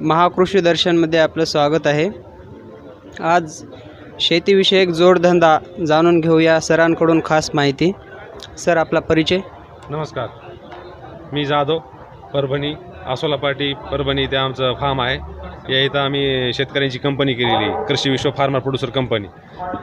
महाकृषी दर्शनमध्ये आपलं स्वागत आहे. आज शेतीविषयक जोडधंदा जाणून घेऊया सरांकडून खास माहिती. सर आपला परिचय? नमस्कार. मी जाधव परभणी आसोलापाटी परभणी इथे आमचं फार्म आहे. या इथं आम्ही शेतकऱ्यांची कंपनी केलेली आहे. कृषी विश्व फार्मर प्रोड्युसर कंपनी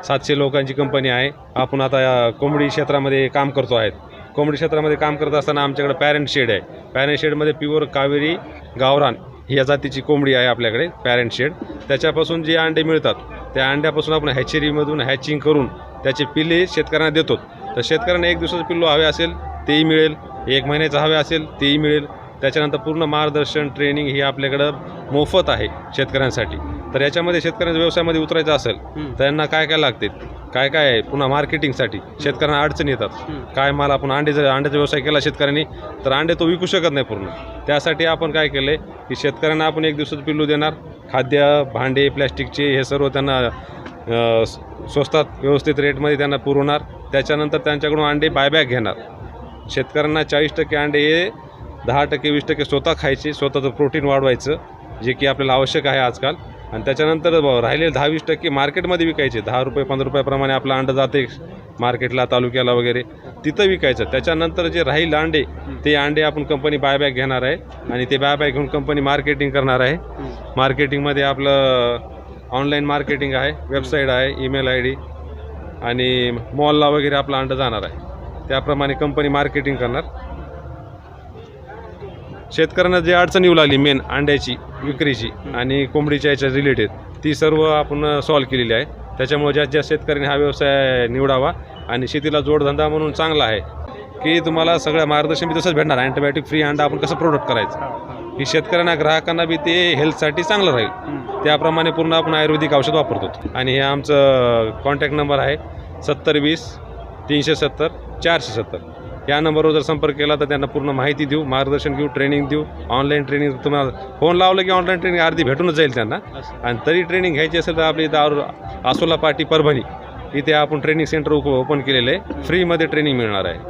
सातशे लोकांची कंपनी आहे. आपण आता या कोंबडी क्षेत्रामध्ये काम करतो आहेत. कोंबडी क्षेत्रामध्ये काम करत असताना आमच्याकडे पॅरेंट शेड आहे. पॅरेंट शेडमध्ये प्युअर कावेरी गावरान या जातीची कोंबडी आहे आपल्याकडे पॅरेंट शेड त्याच्यापासून जे अंडे मिळतात त्या अंड्यापासून आपण हॅचेरीमधून हॅचिंग करून त्याचे पिल्ले शेतकऱ्यांना देतो. तर शेतकऱ्यांना एक दिवसाचं पिल्लू हवे असेल तेही मिळेल. एक महिन्याचं हवे असेल तेही मिळेल. त्याच्यानंतर पूर्ण मार्गदर्शन ट्रेनिंग ही आपल्याकडं मोफत आहे शेतकऱ्यांसाठी. तर याच्यामध्ये शेतकऱ्यांच्या व्यवसायामध्ये उतरायचं असेल तर त्यांना काय काय लागते? काय काय आहे? पुन्हा मार्केटिंगसाठी. शेतकऱ्यांना अडचणी येतात. काय माल आपण अंडे जर अंड्याचा व्यवसाय केला शेतकऱ्यांनी तर अंडे तो विकू शकत नाही पूर्ण. त्यासाठी आपण काय केलं आहे की शेतकऱ्यांना आपण एक दिवसाचं पिल्लू देणार. खाद्य भांडे प्लॅस्टिकचे हे सर्व त्यांना स्वस्तात व्यवस्थित रेटमध्ये त्यांना पुरवणार. त्याच्यानंतर त्यांच्याकडून अंडे बायबॅक घेणार. शेतकऱ्यांना चाळीस टक्के अंडे हे दहा टक्के वीस टक्के स्वतः खायचे. स्वतःचं प्रोटीन वाढवायचं जे की आपल्याला आवश्यक आहे आजकाल. आणि त्याच्यानंतर ब- राहिलेले दहा वीस टक्के मार्केटमध्ये विकायचे. दहा रुपये पंधरा रुपयाप्रमाणे आपलं अंडं जाते मार्केटला तालुक्याला वगैरे. तिथं विकायचं. त्याच्यानंतर जे राहील अंडे ते अंडे आपण कंपनी बायबॅक घेणार आहे. आणि ते बायबॅक घेऊन कंपनी मार्केटिंग करणार आहे. मार्केटिंगमध्ये आपलं ऑनलाईन मार्केटिंग आहे वेबसाईट आहे ईमेल आय डी आणि मॉलला वगैरे आपलं अंडं जाणार आहे. त्याप्रमाणे कंपनी मार्केटिंग करणार. शेतकऱ्यांना जे अडचण येऊ लागली मेन अंड्याची विक्रीची आणि कोंबडीच्या याच्या रिलेटेड ती सर्व आपण सॉल्व केलेली आहे. त्याच्यामुळे ज्या ज्या शेतकऱ्यांनी हा व्यवसाय निवडावा आणि शेतीला जोडधंदा म्हणून चांगला आहे की तुम्हाला सगळं मार्गदर्शन बी तसंच भेटणार. अँटीबायोटिक फ्री अंडा आपण कसं प्रोडक्ट करायचं? की शेतकऱ्यांना ग्राहकांना बी ते हेल्थसाठी चांगलं राहील. त्याप्रमाणे पूर्ण आपण आयुर्वेदिक औषध वापरतो. आणि हे आमचं कॉन्टॅक्ट नंबर आहे सत्तर वीस तीनशे सत्तर चारशे सत्तर. या नंबरवर जर संपर्क केला तर त्यांना पूर्ण माहिती देऊ मार्गदर्शन घेऊ ट्रेनिंग देऊ. ऑनलाईन ट्रेनिंग तुम्हाला फोन लावलं की ऑनलाईन ट्रेनिंग अर्धी भेटूनच जाईल त्यांना. आणि तरी ट्रेनिंग घ्यायची असेल तर आपली इथं आसोला पाटी परभणी. इथे आपण ट्रेनिंग सेंटर ओपन केलेलं आहे. फ्रीमध्ये ट्रेनिंग मिळणार आहे.